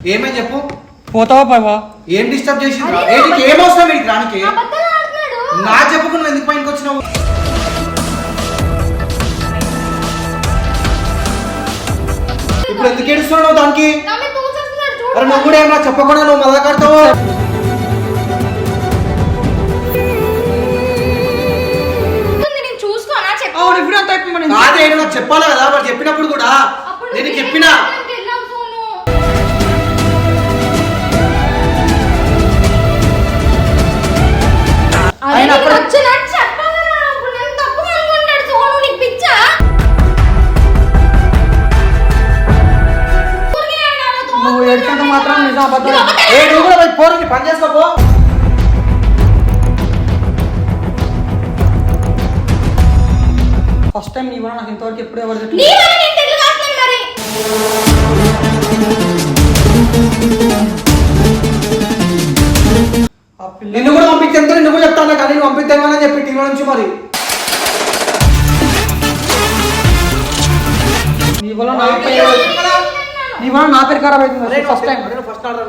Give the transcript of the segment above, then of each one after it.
ఏమని చెప్పు? పోతావా పోవా? ఏం డిస్టర్బ్ చేసింది ఏంటి ఏం అవసరం రానికి? అబద్ధాలు ఆడుతున్నాడు. నా చెప్పుకుని ఎందుకు పైనకి వచ్చినావు? ఇప్పుడు ఎందుకు ఏడుస్తున్నావు దానికి? అరే నువ్వు కూడా ఏమన్నా చెప్పకుండా నువ్వు. కాదే నాకు చెప్పాలి కదా? మరి చెప్పినప్పుడు కూడా. నేను చెప్పినా? తోసేస్తున్నాడు నువ్వు ఏడ్చినంత మాత్రం నిజం అబద్ధం. ఏ నువ్వు కూడా పోయి పోరని పని చేసుకోపో ఫస్ట్ టైం నీ వల్ల నాకు ఇంతవరకు ఎప్పుడు ఎవరు నీ వల్ల నా పేరు ఖరాబ్ అవుతుంది. ఫస్ట్ టైం ఫస్ట్ ఆర్డర్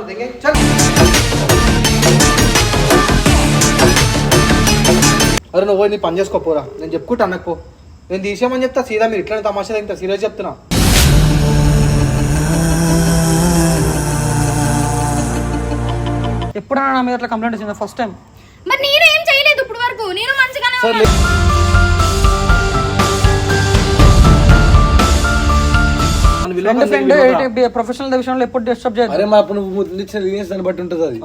అరే నువ్వు నీ పని చేసుకోపోరా నేను చెప్పుకుంటా అన్నకు నేను తీసేయమని చెప్తా సీదా మీరు ఇట్లా తమాషా ఇంత సీరియస్ చెప్తున్నా. ఎప్పుడైనా నా మీద అట్లా కంప్లైంట్ వచ్చింది? ఫస్ట్ టైం మరి నేను ఏం చేయలేదు ఇప్పుడు వరకు నేను మంచిగానే విలువ ఫ్రెండ్. ప్రొఫెషనల్ విషయంలో ఎప్పుడు డిస్టర్బ్ చేయదు అరే మా అప్పుడు నువ్వు ముందు ఇచ్చిన రీజన్స్ దాన్ని బట్టి ఉంటుంది అది.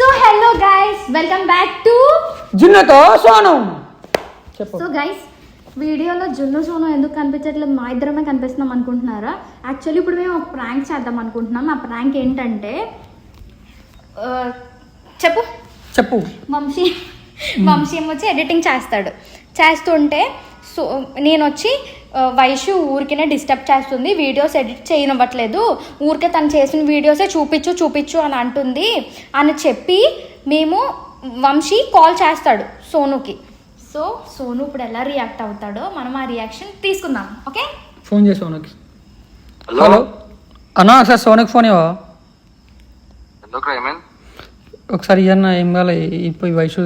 So hello guys welcome back to జున్నుతో Sonu. So guys వీడియోలో జున్ను సోను ఎందుకు కనిపించట్లేదు? మా ఇద్దరమే కనిపిస్తున్నాం అనుకుంటున్నారా? యాక్చువల్లీ ఇప్పుడు మేము ఒక ప్రాంక్ చేద్దాం అనుకుంటున్నాం. ఆ ప్రాంక్ ఏంటంటే చెప్పు. చెప్పు. వంశీ వంశీ వచ్చి ఎడిటింగ్ చేస్తాడు. చేస్తుంటే సో నేను వచ్చి వైషు ఊరికినే డిస్టర్బ్ చేస్తుంది వీడియోస్ ఎడిట్ చేయనివ్వట్లేదు ఊరికే తను చేసిన వీడియోసే చూపించు చూపించు అని అంటుంది అని చెప్పి మేము వంశీ కాల్ చేస్తాడు సోనుకి. సో సోను ఇప్పుడు ఎలా రియాక్ట్ అవుతాడో మనం ఆ రియాక్షన్ తీసుకుందాం ఓకే? ఫోన్ చేసి సోనుకి. హలో? అన్నా ఒకసారి సోనుకి ఫోన్ ఇవ్వ ఒకసారి ఇయ్యన్న ఏం కాలే ఇప్పుడు వయసు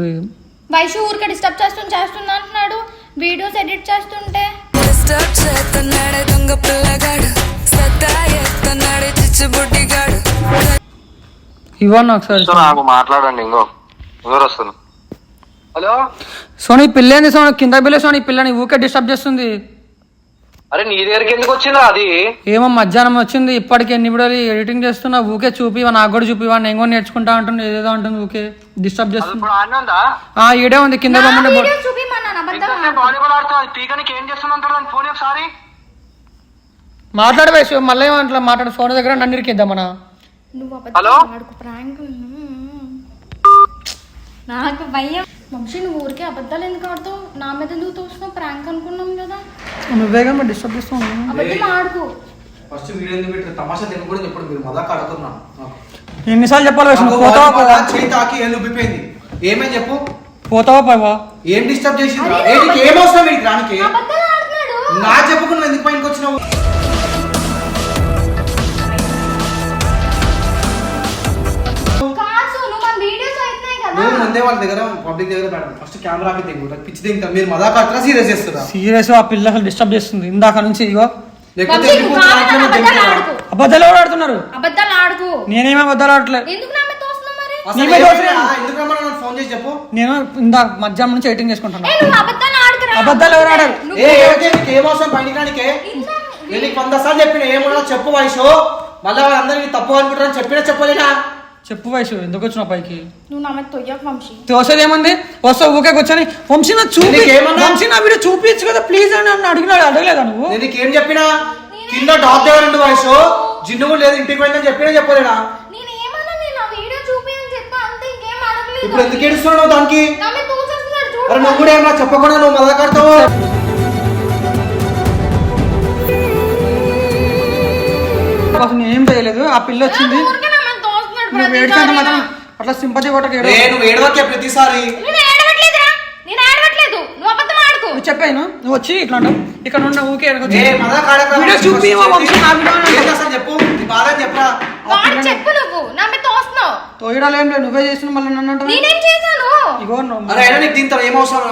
వైషు ఊరికే డిస్టర్బ్ చేస్తుంది చేస్తుంది అంటున్నాడు. వీడియోస్ ఎడిట్ చేస్తుంటే. డిస్టర్బ్ చేస్తున్నాడే దొంగ పిల్లగాడు. సత్తా ఎత్తున్నాడే చిచ్చుబుడ్డిగాడు ఇవ్వన్న ఒకసారి. సో నాకు మాట్లాడండి ఇంకో. ఇంకోరు వస్తుంది హలో? సోని పిల్ల ఏంది సోను కింద పిల్ల సోని ఈ పిల్లని ఊకే డిస్టర్బ్ చేస్తుంది. అరే నీ దగ్గరికి ఎందుకు వచ్చిందా అది? ఏమో మధ్యాహ్నం వచ్చింది ఇప్పటికి ఎన్ని వీడియోలు ఎడిటింగ్ చేస్తున్నా ఊకే చూపివా నాకు కూడా చూపివా నేను కూడా నేర్చుకుంటా అంటుంది ఏదేదో అంటుంది ఊకే డిస్టర్బ్ చేస్తుంది. ఇప్పుడు ఆనే ఉందా? ఆ ఈడే ఉంది కింద నా బొమ్మని వీడియో చూపిమన్నాను అబద్ధం ఇంతసేపు వాలీబాల్ ఆడుతున్నా పీకనికి ఏం చేస్తున్నా ఫోన్ ఒకసారి. మాట్లాడే వయసు మళ్ళీ అట్లా మాట్లాడు సోను దగ్గర నన్ను ఇరికిద్దామనా నువ్వు హలో? అబద్ధం ఆడుకు ప్రాంక్ నాకు భయం. వంశీ నువ్వు ఊరికే అబద్ధాలు ఎందుకు ఆడుతావు? నా మీద ఎందుకు తోస్తున్నావు? ప్రాంక్ అనుకున్నాం కదా. నువ్వేగా మరి డిస్టర్బ్ చేస్తావు అబద్ధం ఆడుకు. ఫస్ట్ వీడియో ఎందుకు పెట్టారు తమాషా తిని కూడా ఇప్పుడు మీరు మళ్ళా కడుతున్నా ఎన్నిసార్లు చెప్పాలి చేయి తాకి ఏం ఉబ్బిపోయింది ఏమని చెప్పు? పోతావా పోవా? ఏం డిస్టర్బ్ చేసింది ఏం అవసరం వీడికి రానికి? అబద్ధాలు ఆడుతున్నాడు. నా చెప్పుకుని ఎందుకు పైనకి వచ్చినావు నువ్వు ముందే వాళ్ళ దగ్గర పబ్లిక్ దగ్గర పెట్టండి ఫస్ట్ కెమెరా ఆపి దిగు నాకు పిచ్చి దిగుతాం మీరు మదా కట్టరా సీరియస్ చేస్తారా సీరియస్ ఆ పిల్ల అసలు డిస్టర్బ్ చేస్తుంది. ఇందాక నుంచి ఇగో లేకపోతే కావాలని రావట్లేదు అబద్ధాలు దిగుతారా? ఆడుకు. అబద్ధాలు ఎవరు ఆడుతున్నారు? అబద్ధాలు ఆడుకు. నేనేమో అబద్ధాలు ఆడట్లేదు ఎందుకు నా మీద తోస్తున్నావు మరి? అసలు నీ మీద ఏమైంది? అవసరం. ఆ, ఎందుకు రమ్మన్నా నన్ను ఫోన్ చేసి చెప్పు. నేను ఇందాక మధ్యాహ్నం నుంచి చేసుకుంటున్నా. ఏ నువ్వు అబద్ధాలు ఆడుకురా. అబద్ధాలు ఎవరు ఆడరు? ఏ నీకు ఏం అవసరం రానికే నేను నీకు వంద సార్లు చెప్పిన ఏమన్నా చెప్పు వయసు. మళ్ళీ వాళ్ళందరికీ తప్పు అనుకుంటారని చెప్పినా చెప్పలేనా? చెప్పు వయసు ఎందుకు వచ్చినావు పైకి? నువ్వు నా మీద తొయ్యకు వంశీ. తోసేది ఏముంది? వస్తా ఊకే కూర్చొని వంశీ నా చూపి నీకేమన్నా? వంశీ నా వీడియో చూపించు కదా ప్లీజ్ అని నన్ను అడిగినాడు అడగలేదా నువ్వు? నేను నీకు ఏం చెప్పినా? కింద దగ్గర ఉండి వయసు. జిన్ను కూడా లేదు ఇంటికి పోయిందని చెప్పినా చెప్పలేనా? నేను ఏమన్నా నేను ఆ వీడియో చూపి అని చెప్పా అంతే ఇంకేం అడగలేదు. ఇప్పుడు ఎందుకు ఏడుస్తున్నావు దానికి? నా మీద తోసేస్తున్నాడు చూడు. అరే నువ్వు కూడా ఏమన్నా చెప్పకుండా నువ్వు మొదలు కడతావు? అసలు నేను ఏం చేయలేదు ఆ పిల్ల వచ్చింది. ఊరికే నువ్వు మాత్రం అట్లా సింపతి కొట్టక ఏడవ. ఏ నువ్వు ఏడవకే ప్రతిసారి. నేను ఏడవట్లేదురా. నేను ఏడవట్లేదు. నువ్వు అబద్ధం ఆడుకో. చెప్పాను నువ్వు? వచ్చి ఇట్లా ఉంటావు ఇక్కడ ఉన్న ఊకే ఏ, వీడియో చూపి మా వంశీ అంటావు. చెప్పు? నీ బాధ అని చెప్పరా. వాడు చెప్పు నువ్వు. నా మీద తోస్తున్నావు తోయడాలు ఏం లేదు నువ్వే చేసిన మళ్ళీ నన్ను అంటావు? నేనేం చేశాను? ఇగో నువ్వు- అరే అయినా నీకు ఏం అవసరం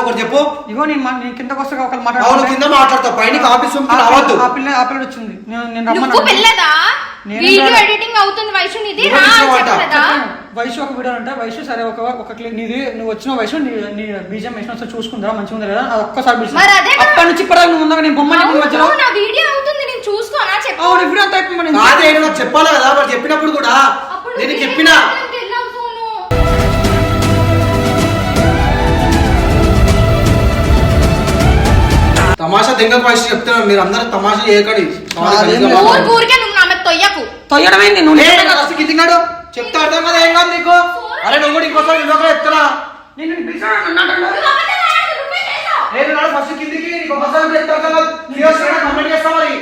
ఒకటి చెప్పు? ఇగో నేను మా- నేను కిందకు వస్తే ఒకరు అవును మాట్లాడుతున్నా కింద మాట్లాడతావు. పైన ఆఫీస్ ఆ రావద్దు పిల్ల- ఆ పిల్ల ఆ పిల్ల వచ్చింది. నేను నేను నువ్వు రమ్మన్నా పిల్లదా నేనేం వీడియో రాలే. ఎడిటింగ్ అవుతుంది వైషు నీది. నువ్వు రా అని ఇచ్చిన మాట. చెప్పలేదా వయసు ఒక వీడియో అంటే వయసు సరే ఒక ఒక క్లి- నీది నువ్వు వచ్చిన వయసు నీ నీ బీజం వేసిన ఒకసారి చూసుకుందా? మంచిగా ఉందా లేదా? అది ఒక్కసారి పిలిచి మరి అదే కదా. అప్పటి నుంచి ఇప్పటిదాకా నువ్వు ఉందా నేను బొమ్మ చెప్పిన మధ్యలో అవును, నా వీడియో అవుతుంది. నేను చూసుకోనా? చెప్పు. అవును ఇప్పుడు అంత అయిపోయింది మరి. కాదే నాకు చెప్పాలి కదా. మరి చెప్పినప్పుడు కూడా నేను చెప్పినా? తమాషా దెంగ వయసు చెప్తున్నాను మీరు అందరూ తమాషా చేయకండి. నువ్వు తొయ్యడమైంది చెప్తా అర్థం కదా ఏం కాదు నీకు? అరే నువ్వు కూడా ఇంకోసారి చెప్తున్నా. నేను. నువ్వు. నేను ఫస్ట్ కిందికి నీకు ఒకసారి చెప్తా కదా. చేస్తా మరి.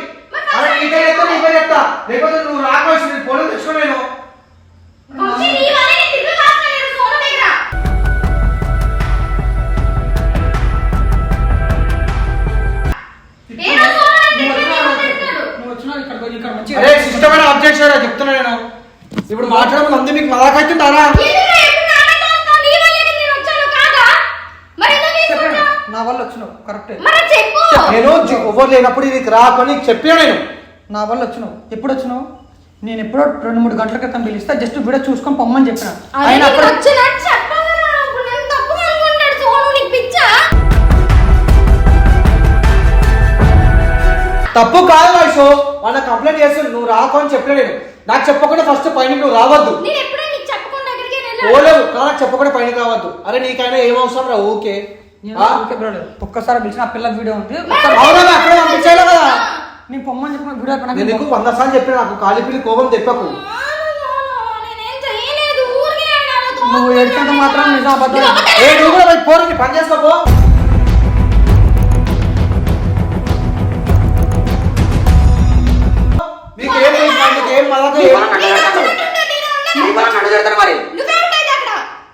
అరే నీకే చెప్తా నీకే చెప్తా. లేకపోతే నువ్వు రాకపోయి మరి ఎందుకు చెప్పాను తీసుకొచ్చావు? నా వల్ల వచ్చినావు కరెక్టే. చెప్పు. నేను ఎవరు లేనప్పుడు ఇది రాకొని చెప్పినా నేను. నా వల్ల వచ్చినావు. ఎప్పుడు వచ్చినావు? నేను ఎప్పుడో రెండు మూడు గంటల క్రితం పిలిస్తే జస్ట్ వీడియో చూసుకొని పొమ్మని చెప్పిన. ఆయన తప్పు కాదు వయసు వాళ్ళ కంప్లైంట్ చేసి నువ్వు రాకు అని చెప్పిన నేను. నాకు చెప్పకుండా ఫస్ట్ పైన నువ్వు రావద్దు. నేను ఎప్పుడో నీకు చెప్పకుండా దగ్గరికి వెళ్ళాను పోలేవు కానీ నాకు చెప్పకుండా పైన రావద్దు. అరే నీకైనా ఏం అవసరం రా ఆ? పిలవలేదు. ఒక్కసారి పిలిచిన ఆ పిల్ల వీడియో ఉంది. అవునా అక్కడ పంపించాలి కదా. నేను పొమ్మని చెప్పిన వీడియో నేను నీకు వంద సార్లు చెప్పిన నాకు కాలిపిల్లి కోపం తెప్పకు. నేనేం చేయలేదు ఊరికే ఆడాను. నువ్వు ఏడ్చినంత మాత్రం నిజం అబద్ధం ఏ నువ్వు కూడా పోరు నీ పని చేసుకోపో నన్ను మరి.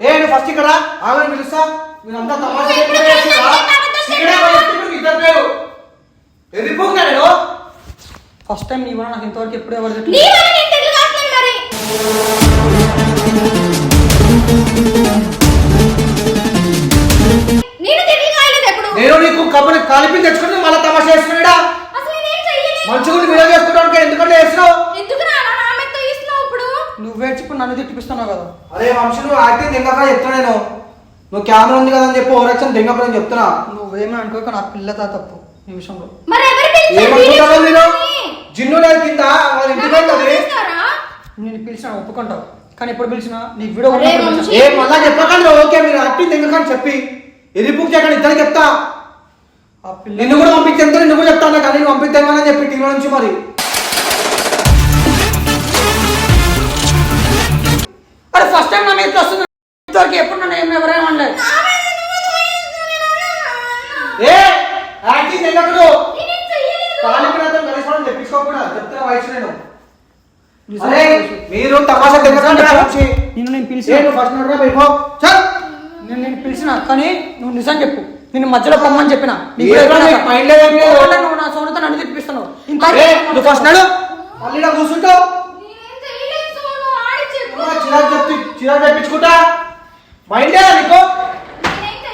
ఏ నువ్వు ఫస్ట్ ఇక్కడ? ఆమెను పిలుస్తా మీరంతా తమాషా చేస్తున్నా? నేను? ఫస్ట్ టైం నీ వల్ల నాకు ఇంతవరకు ఎప్పుడు ఎవరు నేను నీకు కబుర్ని కాలిపి తెచ్చుకుని మళ్ళీ తమాషా చేస్తున్నాడా? మంచిగా వీడియో చేసుకుంటానికి ఎందుకంటే చేస్తున్నావు ఎందుకు నా నా మీద తోయిస్తున్నావు ఇప్పుడు నువ్వు ఏడ్చిప్పుడు నన్ను తిట్టిపిస్తున్నావు కదా. అరే వంశీ నువ్వు యాక్టింగ్ దెంగక చెప్తున్నా నేను. నువ్వు కెమెరా ఉంది కదా అని చెప్పి ఓరక్షన్ దెంగకని చెప్తున్నా. నువ్వేమీ అనుకోక నా పిల్లతో తప్పు. ఈ విషయంలో మరి ఎవరు నేను. జిన్ను లేదు కింద వాళ్ళ ఇంటికి? నేను పిలిచిన ఒప్పుకుంటావు. కానీ ఎప్పుడు పిలిచినా నీకు వీడియో ఉన్నప్పుడు. ఏ మళ్ళా చెప్పకండి ఓకే మీరు యాక్టింగ్ దెంగకని చెప్పి. ఇది బుక్ చేయకండి ఇద్దరు చెప్తా. ఆ పిల్ల నిన్ను కూడా పంపించేంత నిన్ను కూడా చెప్తాను. కానీ నేను పంపిద్దామని చెప్పి టీవీ నుంచి మరి. ఇంతవరకు ఎప్పుడు ఎవరైనా అనలేదు. ఏ యాక్టింగ్ నేనేం కలిసిపోవడం తెప్పించుకోకుండా చెప్తున్నా వయసు నేను నిజం అరే మీరు తమాషా నిన్ను నేను పిలిచిన. ఫస్ట్ చల్. నేను నేను పిలిచిన కానీ నువ్వు నిజం చెప్పు. నేను మధ్యలో పొమ్మని చెప్పిన. నువ్వు నా సోనుతో నన్ను తిప్పిస్తున్నావు. ఇంకా నువ్వు ఫస్ట్ నడు. మళ్ళీ ఇలా కూర్చుంటావు. నేనేం చిరాకు చెప్తూ చిరాకు తెప్పించుకుంటా? మైండ్ నీకు.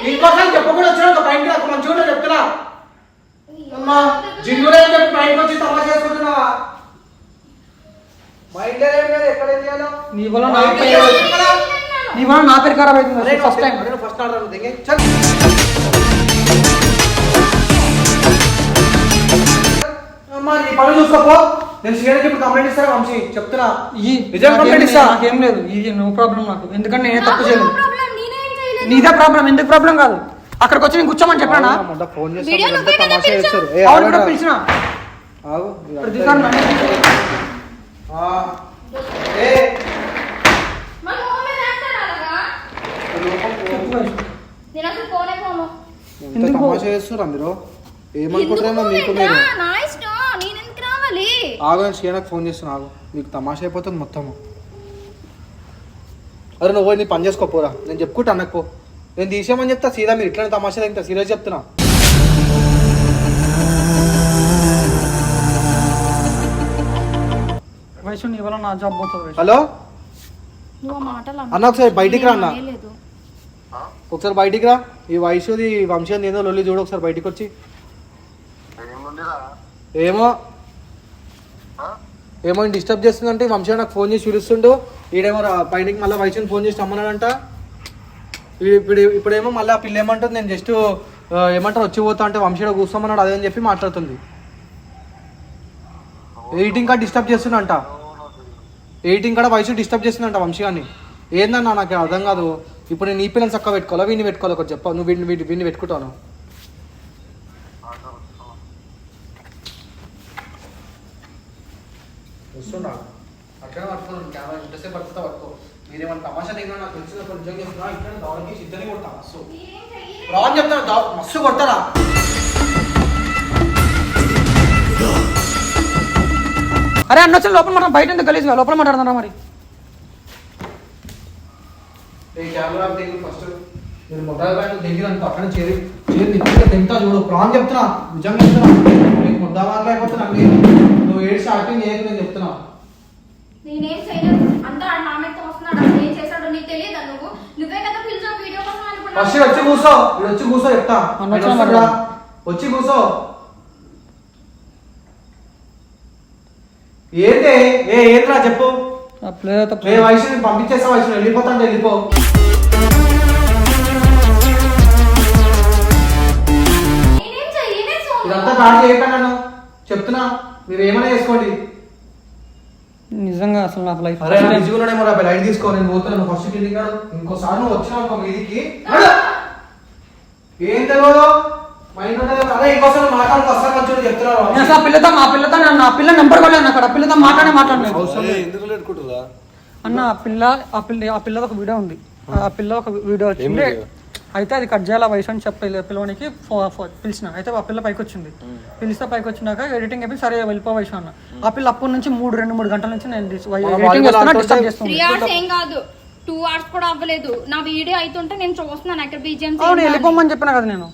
ఇంకోసారి చెప్పకుండా వచ్చినా ఒక మైండ్ ఉంటే చెప్తున్నా. అమ్మా అని చెప్పి మైండ్కి వచ్చి తమాషా చేసుకుంటున్నావా? మైండ్ ఏం లేదు ఎక్కడ ఏం చేయాలో? నీ వల్ల నా పేరు? నీ వల్ల నా పేరు ఖరాబ్ అవుతుంది ఫస్ట్ టైం ఫస్ట్ ఆర్డర్ చల్. అమ్మా నీ పని చూసుకోపో. నేను సీఎంకి ఇప్పుడు కంప్లైంట్ ఇస్తాను వంశీ. చెప్తున్నా. ఈ నిజం నాకేం కంప్లైంట్ ఇస్తా? నాకేం లేదు. ఇది నో ప్రాబ్లం నాకు. ఎందుకంటే నేనే తప్పు చేయలేదు no problem, నేనేం చేయలేదు. నీదే ప్రాబ్లం ఎందుకు ప్రాబ్లం కాదు అక్కడికి వచ్చి నేను కూర్చోమని చెప్పానా ఫోన్ వీడియో నువ్వే కదా పిలిచావు. అవును కూడా పిలిచిన ఆగు. ఆ. ఏ మన మీద అలాగా? చెప్పు. నేను అసలు. ఎంత ఎందుకు? తమాషా చేస్తున్నా మీరు ఏమనుకుంటారేమో ఎందుకు మీకు పోలేదా? మీరు నా ఇష్టం, నేను ఎందుకు రావాలి? ఆగు షేనకు ఫోన్ చేస్తున్నా ఆగు మీకు తమాషా అయిపోతుంది మొత్తం అరే నువ్వు నీ పని చేసుకోపోరా నేను చెప్పుకుంటా అన్నకు నేను తీసేయమని చెప్తా సీదా మీరు ఇట్లనే తమాషా ఇంత సీరియస్ చెప్తున్నా. హలో? అన్న ఒకసారి బయటికి రా అన్న. ఒకసారి బయటికి రా. ఈ వయసుది వంశం ఏదో లొల్లి చూడు ఒకసారి బయటికి వచ్చి. ఏమో? ఏమో డిస్టర్బ్ చేస్తుందంటే వంశీ నాకు ఫోన్ చేసి పిలుస్తుండు. ఈడేమో పైనకి మళ్ళీ వయసుని ఫోన్ చేసి రమ్మన్నాడంట. ఇప్పుడు ఇప్పుడేమో మళ్ళీ ఆ పిల్ల ఏమంటుంది నేను జస్ట్ ఏమంటారు వచ్చి పోతా అంటే వంశీలో కూర్చోమన్నాడు అదే అని చెప్పి మాట్లాడుతుంది. ఎయిటింగ్ కాడ డిస్టర్బ్ చేస్తుందంట. ఎయిటింగ్ కాడ వయసు డిస్టర్బ్ చేస్తుందంట వంశీగాన్ని ఏందన్నా నాకు అర్థం కాదు. ఇప్పుడు నేను ఈ పిల్లని చక్కగా పెట్టుకోవాలా వీడిని పెట్టుకోవాలి ఒకటి చెప్పా. నువ్వు వీడిని వీడి వీడిని పెట్టుకుంటాను వస్తున్నా అట్లనే పట్టుకోను కెమెరా ఇంతసేపు పట్టుకుంటా పట్టుకో మీరేమన్నా తమాషా దగ్గర నాకు తెలిసిన ఒక నిజంగా చెప్తున్నా ఇక్కడ దౌడకి సిద్ధంగా కొడతా మస్తు రాని చెప్తాను దౌ- మస్తు కొడతారా అరే అన్న వచ్చి లోపల మాట్లాడు బయట ఎందుకు గలీజ్గా? లోపల మాట్లాడుతున్నా మరి? కెమెరా ఫస్ట్ నేను మొబైల్ బ్యాంక్ దగ్గర అక్కడ చేరి చేరి నిజంగా తింటా చూడు. ప్రాణం చెప్తున్నా నిజంగా చెప్తున్నా. నీకు ముద్ద మాట్లాడిపోతున్నా నువ్వు ఏడు స్టార్టింగ్ చేయకు నేను చెప్తున్నా. నేనేం చేయలేదు అంతా ఆడు నా మీద వస్తున్నాడు. అసలు ఏం చేశాడో నీకు తెలియదా నువ్వు? నువ్వే కదా పిలిచావు వీడియో కోసం ఫస్ట్ అనుకున్నావు వచ్చి కూర్చో. ఇక్కడ వచ్చి కూర్చో చెప్తా. అన్న వస్తాడా? వచ్చి కూర్చో. ఏంటి? ఏ ఏంట్రా చెప్పు? ఆ ప్లేయర్తో ఏ వయసు పంపించేస్తా వయసు వెళ్ళిపోతాను వెళ్ళిపో. నేనేం చేయలేదు సోము. ఇదంతా దాడి చేయకండి నన్ను చెప్తున్నా. మీరు ఏమైనా చేసుకోండి. నిజంగా అసలు నాకు లైఫ్ అరే నిజంగా ఉన్నాడేమో రా లైట్ తీసుకో నేను పోతాను ఫస్ట్ కిందికి కాడు. ఇంకోసారి నువ్వు వచ్చినావు అనుకో మీదికి. ఏం తెలియదు మైండ్ ఉండదు ఇంకోసారి మాట్లాడుకో వస్తాను నేను అసలు ఆ పిల్లతో మా పిల్లతో నేను నా పిల్ల నెంబర్ కూడా లేదు అక్కడ. ఆ పిల్లతో మాట్లాడే మాట్లాడలేదు. అరే, ఎందుకు పెట్టుకుంటురా అన్న ఆ పిల్ల ఆ పిల్ల ఆ పిల్లది ఒక వీడియో ఉంది. ఆ పిల్ల ఒక వీడియో వచ్చింది. video? అయితే అది కట్ చేయాలి వయసు అని చెప్పి పిల్లవానికి పిలిచిన. అయితే ఆ పిల్ల పైకి వచ్చింది పిలిస్తే పైకి వచ్చినాక ఎడిటింగ్ అయిపోయి సరే వెళ్ళిపో వయసు అన్న. ఆ పిల్ల అప్పటి నుంచి మూడు రెండు మూడు గంటల నుంచి నేను ఎడిటింగ్ చేస్తున్నా డిస్టర్బ్ టూ అవర్స్ కూడా అవ్వలేదు. నా వీడియో అవుతుంటే నేను చూస్తున్నాను. అక్కడ బీజిఎం వెళ్ళిపోమని చెప్పిన కదా నేను.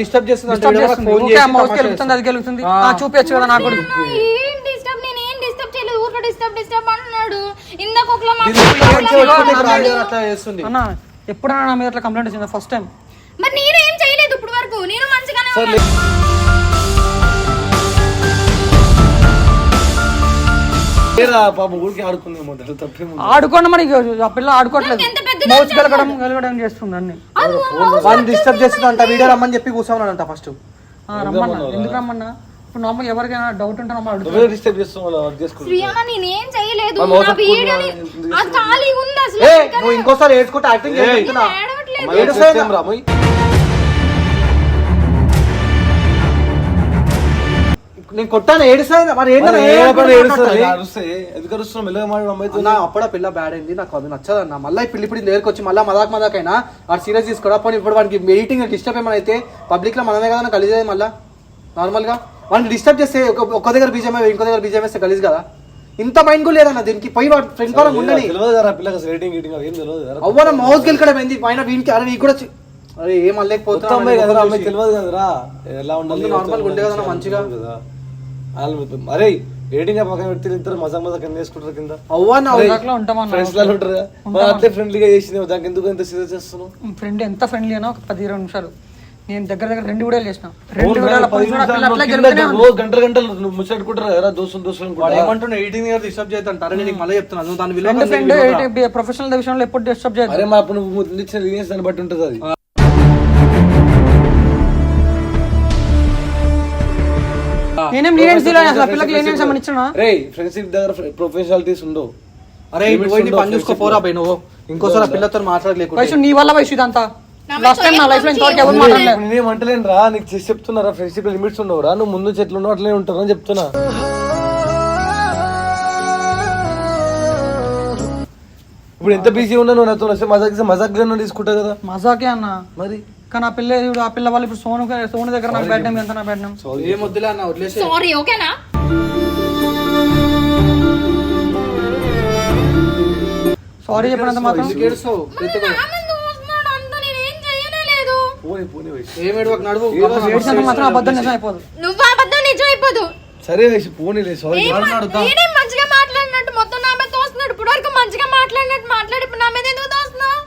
డిస్టర్బ్ చేస్తుంది. అది గెలుగుతుంది ఆ చూపించచ్చు కదా నాకు డిస్టర్బ్ నేను ఏం డిస్టర్బ్ చేయలేదు. ఊరికే డిస్టర్బ్ డిస్టర్బ్ అంటున్నాడు ఇందాక ఒకలా ఎప్పుడైనా నా మీద అట్లా కంప్లైంట్ వచ్చింది? ఫస్ట్ టైం మరి నేను ఏం చేయలేదు ఇప్పుడు వరకు. నేను మంచిగానే సరే ఉన్నాను. లేరా పాప ఊరికి ఆడుకుందేమో తప్పేమో ఆడుకోండి మరి ఇక ఆ పిల్ల ఆడుకోవట్లేదు. నాకు ఎంత పెద్దది మౌస్ గెలగడం చేస్తుంది అన్ని డిస్టర్బ్ చేస్తుందంట వీడియో రమ్మని చెప్పి కూర్చోమన్నాడంట ఫస్ట్ ఆ, రమ్మన్నా. ఎందుకు రమ్మన్నా? ఇప్పుడు నార్మల్ ఎవరికైనా డౌట్ ఉంటే నువ్వే డిస్టర్బ్ చేస్తున్నావు నేనేం చేయలేదు. ఆ mouse నా వీడియోని అది ఖాళీ ఉంది అసలు ఏ నువ్వు ఇంకోసారి ఏడ్చుకుంటే యాక్టింగ్. చేస్తున్నా నేను ఏడుస్తాయి రా, కొట్టాను ఏడుస్తాను మరి ఏంటన్నా ఏ ఏ అప్పుడ పిల్ల బ్యాడ్ అయింది నాకు అది నచ్చదన్న. మళ్ళీ పిల్లి ఇప్పుడు దగ్గరకు వచ్చి మళ్ళీ మదాక్ మదాక్ అయినా వాడు సీరియస్ తీసుకోవడం పోనీ ఇప్పుడు వాడికి మీటింగ్ డిస్టర్బ్ ఏమైనా అయితే పబ్లిక్లో మనమే కదా కలిసేది మళ్ళీ? నార్మల్గా? వాడిని డిస్టర్బ్ చేస్తే ఒక దగ్గర బీజేమీ ఇంకో దగ్గర బీజేమీ వేస్తే కలిసి కదా. ఇంత మైండ్ కూడా లేదన్న దీనికి. పోయి వాడు ఫ్రెండ్ పరంగా ఉండని. అవ్వన మౌస్ గెలకడం ఏంది? పైన వీనికి అరే నీకు కూడా చి- అరే ఏం తెలియదు కదరా. ఎలా ఉండాలి ఉండే మంచిగా. అరే రేటింగ్ పక్కన పెడితే ఇద్దరు మజాక్ మజాక్ కింద వేసుకుంటారు కింద. అవ్వన మజాక్లో ఉంటామన్నా. ఫ్రెండ్స్లలో ఉంటారు అట్లే ఫ్రెండ్లీగా చేసింది దానికి ఎందుకు ఎంత సీరియస్ చేస్తున్నావు? ఫ్రెండ్ ఎంత ఫ్రెండ్లీ అయినా ఒక పది ఇరవై నిమిషాలు. నేను దగ్గర దగ్గర రెండు వీడియోలు చేసిన. రెండు వీడియోల గంటలు గంటలు ముచ్చట్టుకుంటారు కదా దోస్తులు దోస్తులు వాడు అనుకుంటా. ఏమంటున్నా ఎయిటీన్ ఇయర్ డిస్టర్బ్ చేద్దాం అరే నేను నీకు మళ్ళీ చెప్తున్నాను దాని విలువ ప్రొఫెషనల్ విషయంలో ఎప్పుడు డిస్టర్బ్ అరే మా అప్పుడు నువ్వు ముందు ఇచ్చిన లీనియన్స్ దాన్ని బట్టి ఉంటుంది అది. నేనేం లీనియన్స్ తీయలేదు అసలు ఆ పిల్లకి లీనియన్స్ ఏమని ఇచ్చినా రే ఫ్రెండ్షిప్ దగ్గర ప్రొఫెషనాలిటీస్ ఉండవు అరే నువ్వు పోయి నీ పని చూసుకో పోరా పోయి నువ్వు. ఇంకోసారి పిల్లతో మాట్లాడలేకుండా నీ వల్ల వయసు ఇదంతా. లాస్ట్ టైం నా లైఫ్లో ఇంతవరకు ఎవరు తొయ్యకు మాట్లాడలేదు. నేనేం అంటలేను రా నీకు చేసి చెప్తున్నారా ఫ్రెండ్షిప్ లిమిట్స్ ఉండవు రా నువ్వు ముందు చెట్లు ఉండవు అట్లనే ఉంటారు అని చెప్తున్నా. ఇప్పుడు ఎంత బిజీ ఉన్నా నువ్వు నాతో వస్తే మజాక్ మజాక్గా తీసుకుంటా కదా. మజాకే అన్న. మరి? కానీ ఆ పిల్ల ఆ పిల్ల వాళ్ళు ఇప్పుడు సోను సోను దగ్గర నాకు పెట్టినాం ఎంత నాకు పెట్టినాం ఏం వద్దులే అన్న వదిలేసి సారీ ఓకేనా? సారీ చెప్పినంత మాత్రం. పోనీ పోనీ మాత్రం అబద్ధం నిజం అయిపోదు. నువ్వు అబద్ధం నిజం అయిపోదు. సరే పోనీలే మంచిగా మాట్లాడినట్టు మొత్తం నా మీద తోస్తున్నాడు. ఇప్పుడు వరకు మంచిగా మాట్లాడినట్టు మాట్లాడి ఇప్పుడు నా మీద ఎందుకు తోస్తున్నావు?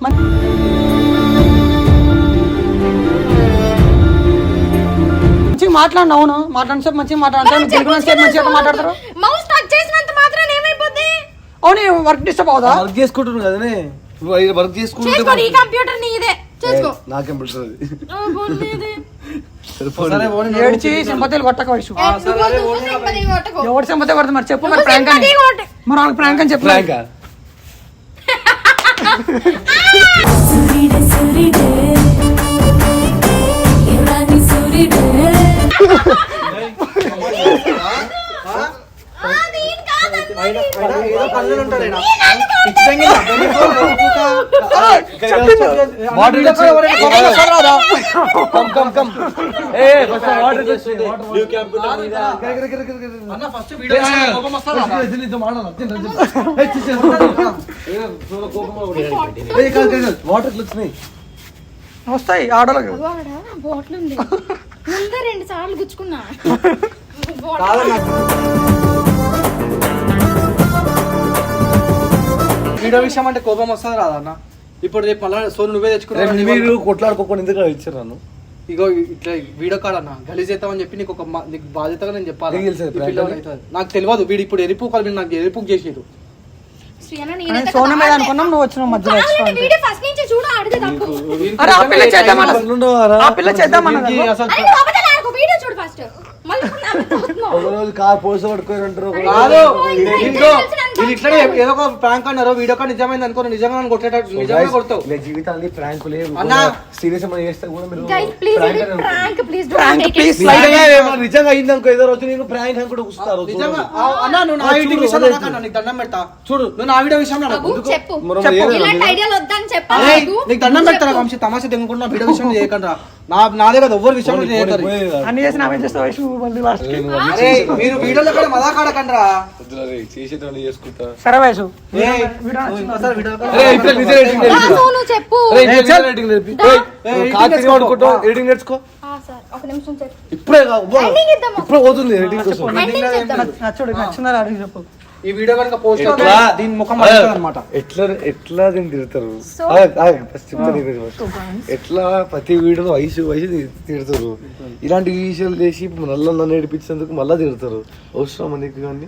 మంచిగా మాట్లాడిన అవును. మాట్లాడిన సేపు మంచిగా మాట్లాడంటే తెలుగు సేపు మంచిగా మాట్లాడతారు? మౌస్ టచ్ చేసినంత మాత్రం ఏమైపోద్ది? అవును వర్క్ డిస్టర్బ్ అవుదా వర్క్ చేసుకుంటున్నాను కదనే. వర్క్ చేసుకుంటే ఈ కంప్యూటర్ నీదే. నాకేం పడుతుంది ఏడ్చి సింపతిలు కొట్టక కొట్టకు. ఎవరు సింపతి కొడుతుంది మరి చెప్పు మరి ప్రాంక్ అని. మరి వాళ్ళకి ప్రాంక్ అని చెప్పు ప్రాంకా సూర్యుడే వాటర్ వచ్చినాయి వస్తాయి వాడ, బాటిల్ ఉంది ముందే రెండు సార్లు గుచ్చుకున్నా. వీడియో విషయం అంటే కోపం వస్తుంది రాదా అన్న? ఇప్పుడు రేపు మళ్ళా సోను నువ్వే తెచ్చుకున్నావు మీరు కొట్లాడుకోకుండా ఎందుకు ఇచ్చారు నన్ను? ఇగో ఇట్లా వీడియో కాల్ అన్న గలీజ్ చేస్తామని చెప్పి నీకు ఒక మా- నీకు బాధ్యతగా నేను చెప్పాలి? నీకు తెలియదు వీడు ఇప్పుడు ఎరుపు కాల్ మీద నాకు ఎరుపు చేసేది సోనం మీద కాదు. అనుకున్నాం నువ్వు వచ్చినావు మధ్యలో పిల్ల పిల్ల కార్ పోసి పడుకొని ఉంటారు ఒక కాదు వీళ్ళు ఇట్లనే ఏదో ఒక ప్రాంక్ అన్నారు. వీడియో కాల్ నిజమైంది అనుకో నిజంగా నన్ను కొట్టేటట్టు నిజంగా కొడతావు. ఇలా జీవితాన్ని ప్రాంక్ అన్నా. సీరియస్ ఏమైనా చేస్తే కూడా మీరు Prank, take it. please. నిజంగా నిజంగా అయిందనుకో ఏదో రోజు నేను ప్రాంక్ అని కూడా కూస్తారు నిజంగా అన్న నువ్వు నా వీడియో నీకు దండం పెడతా. చూడు. నువ్వు నా వీడియో విషయంలో నాకు చెప్పు. మనం ఇలాంటి? ఐడియాలు వద్దని దండం చెప్పు. వంశీ తమాషా తెంగుకుంటున్నా వీడియో విషయంలో చేయకండి నా నాదే కదా ఎవ్వరు విషయంలో చేయకండి. అన్ని చేసి నామే చేస్తావు వయసు మళ్ళీ లాస్ట్ అరే మీరు వీడియోలో కూడా మదాకాడకండి రా చేసేటోళ్ళు చేసుకుంటా సరే వయసు నువ్వు చెప్పు కార్తీక్ నేర్చుకో. ఇప్పుడే? ఇప్పుడే పోతుంది ఎడిటింగ్ నచ్చిందని అడిగి చెప్పు ఈ వీడియో కనుక పోస్ట్ ఎట్లా? దీని ముఖం అనమాట ఎట్లా ఎట్లా దీన్ని తిడతారు. ఎట్లా ప్రతి వీడియోలో వయసు వయసు తిడతారు? ఇలాంటి విషయాలు చేసి నల్ల నన్ను ఏడిపించేందుకు మళ్ళా తిడతారు? అవసరం నీకు కానీ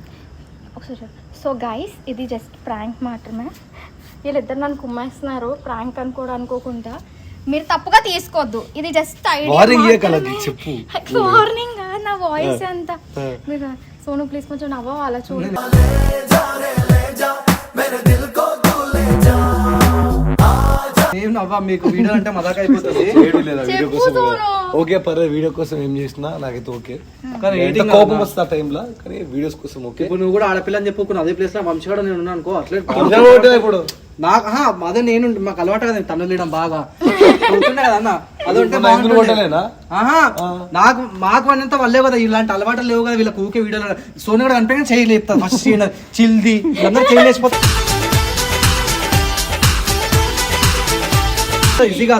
ఒకసారి సో గైస్ ఇది జస్ట్ ప్రాంక్ మాత్రమే. వీళ్ళిద్దరు నన్ను కుమ్మేస్తున్నారు. ప్రాంక్ అని కూడా అనుకోకుండా. మీరు తప్పుగా తీసుకోవద్దు. ఇది జస్ట్ చెప్పు. వార్నింగ్ నా వాయిస్ అంతా. మీరు సోను ప్లీజ్ కొంచెం నవ్వ అలా చూడు. ఏం నవ్వా మీకు? వీడియో అంటే మదాక అయిపోతుంది. వీడియో కోసం. ఓకే పర్లేదు వీడియో కోసం ఏం చేసినా నాకైతే ఓకే. కానీ editing కోపం. వస్తుంది ఆ టైంలో? కానీ వీడియోస్ కోసం ఓకే. ఇప్పుడు నువ్వు కూడా ఆడపిల్ల అని చెప్పుకున్న అదే ప్లేస్లో కూడా నేను ఉన్నాను అనుకో అట్లే ఇప్పుడు. నాకు అదే నేను మాకు అలవాటు కదా తన్ను లేయడం బాగా. నాకు మాకు అన్నంత వల్లే కదా ఇలాంటి అలవాట్లు లేవు కదా వీళ్ళకి ఊకే వీడియోలో. సోని కూడా కనిపించగా చేయలేదు ఫస్ట్ చిల్ది అందరూ చేయలేసిపోతా ఈజీగా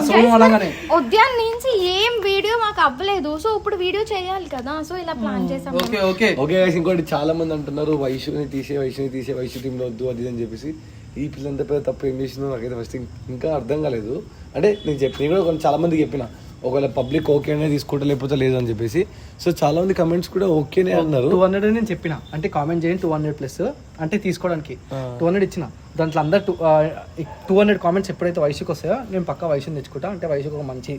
ఉద్యాన్ నుంచి ఏం వీడియో మాకు అవ్వలేదు. సో ఇప్పుడు వీడియో చేయాలి కదా. సో ఇలా ప్లాన్ చేసాం ఓకే ఓకే. ఓకే guys, ఇంకోటి చాలా మంది అంటున్నారు వైశ్యుని తీసే వైశ్యుని తీసే వైశ్యు టీంలో వద్దు అది అని చెప్పేసి. ఈ పిల్లంత పెద్ద తప్పు ఏం చేసిందో నాకైతే ఫస్ట్ ఇంకా అర్థం కాలేదు. అంటే నేను చెప్పి నేను కూడా కొంచెం చాలా మందికి చెప్పిన. ఒకవేళ పబ్లిక్ ఓకేనే తీసుకుంటా లేకపోతే లేదు అని చెప్పేసి. సో చాలా మంది కమెంట్స్ కూడా ఓకేనే అన్నారు. టూ హండ్రెడ్ నేను చెప్పిన. అంటే కామెంట్ చేయండి టూ హండ్రెడ్ ప్లస్ అంటే తీసుకోవడానికి. టూ హండ్రెడ్ ఇచ్చిన. దాంట్లో అందరు టూ టూ హండ్రెడ్ కామెంట్స్ ఎప్పుడైతే వయసుకి వస్తాయో నేను పక్క వయసుని తెచ్చుకుంటా. అంటే వయసుకు ఒక మంచి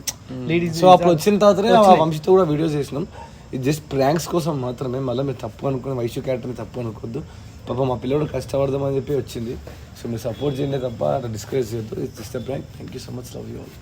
లేడీస్ సో అప్పుడు వచ్చిన తర్వాతనే ఆ వంశీతో కూడా వీడియోస్ చేసినాం. ఇది జస్ట్ ప్రాంక్స్ కోసం మాత్రమే. మళ్ళీ మీరు తప్పు అనుకుని వైశ్యు క్యారెక్టర్ని తప్పు అనుకోవద్దు. పాప మా పిల్లడు కష్టపడదామని చెప్పి వచ్చింది. సో మీరు సపోర్ట్ చేయండి తప్ప డిస్కరేజ్ చేయొద్దు. It's just prank thank you so much love you all